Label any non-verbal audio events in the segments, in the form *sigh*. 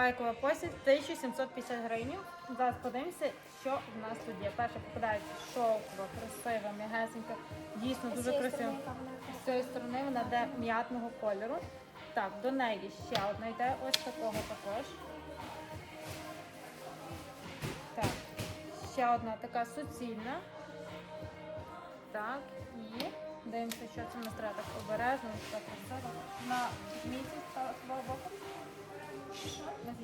Байкова посіль 1750 гривень. Зараз подивимося, що в нас тут є. Перше попадається шовкова, красива, м'ягесенька, дійсно дуже красива. З цієї сторони вона йде м'ятного кольору. Так, до неї ще одна йде ось такого також. Так, ще одна така суцільна. Так, і дивимося, що це нас треба так обережно, так красиво. На змійці з боку.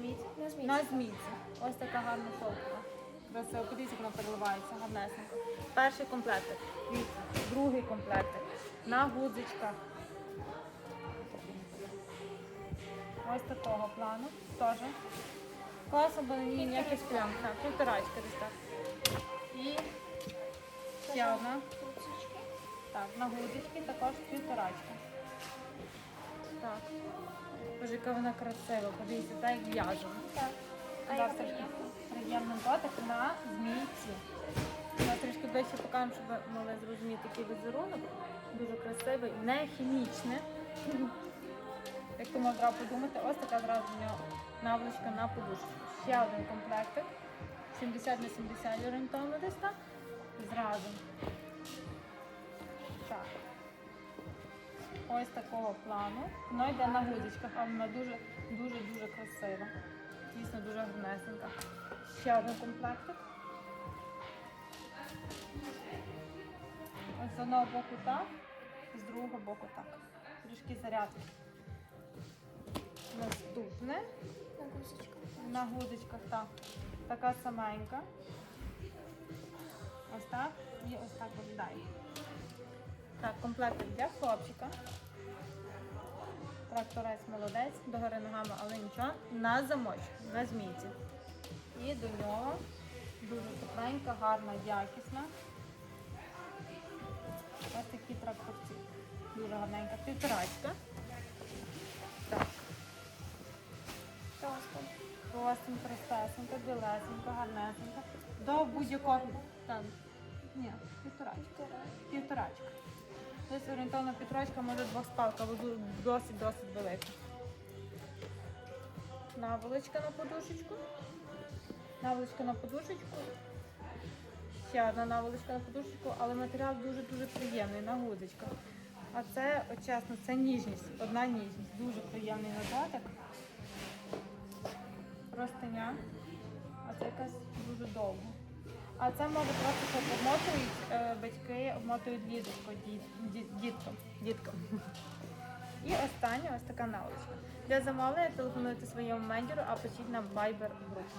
Змійці? На змійці. На змійці. Ось така гарна шовкова. Красиво, подивіться, як вона переливається, гарнесенько. Перший комплектик. Дивіться, другий комплектик. На гудзичках. Ось такого плану. Теж. Класно, бо на ній ніяких плям. Так, півторачка десь так. І ще одна. Так, на гудзички також півторачка. Так. Боже, яка вона красива. Подивіться, так як в'яжемо. Так. А Так, яка приємний дотик на змійці. Я трішки ближче покажу, щоб ви могли зрозуміти який візерунок. Дуже красивий, не хімічний. *laughs* Як то можна подумати, ось така зразу в нього наволочка на подушку. Ще один комплектик. 70 на 70 орієнтовно десь так. Зразу. Так. Ось такого плану. Воно йде на гудочках, а вона дуже дуже дуже красива. Дійсно дуже гарнесенька. Ще один комплектик. Ось з одного боку так, з другого боку так. Трішки зарядки. Наступне На гусечку. на гудочках так. Така саменька. Ось так. І ось так виглядає. Так, комплектик для хлопчика. Тракторець молодець, догори ногами, але нічого. На замочку, на змійці. І до нього дуже тепленька, гарна, якісна. Ось такі тракторці. Дуже гарненька. Півторачка. Так. Просто. Простим, білесенька, гарнесенька. До будь-якого. Ні, півторачка. Півторачка. Десь орієнтовно півторачка, може двохспалка, бо досить-досить велика. Наволочка на подушечку. Наволочка на подушечку. Ще одна наволочка на подушечку, але матеріал дуже-дуже приємний на гудзичках. А це, от чесно, це ніжність, одна ніжність. Дуже приємний додаток. Простиня, а це якась дуже довго. А це може просто так обмотують е, батьки, обмотують діт, діткам. діткам. І остання ось така навичка. Для замовлення телефонуйте своєму менеджеру, а пишіть на Viber групу.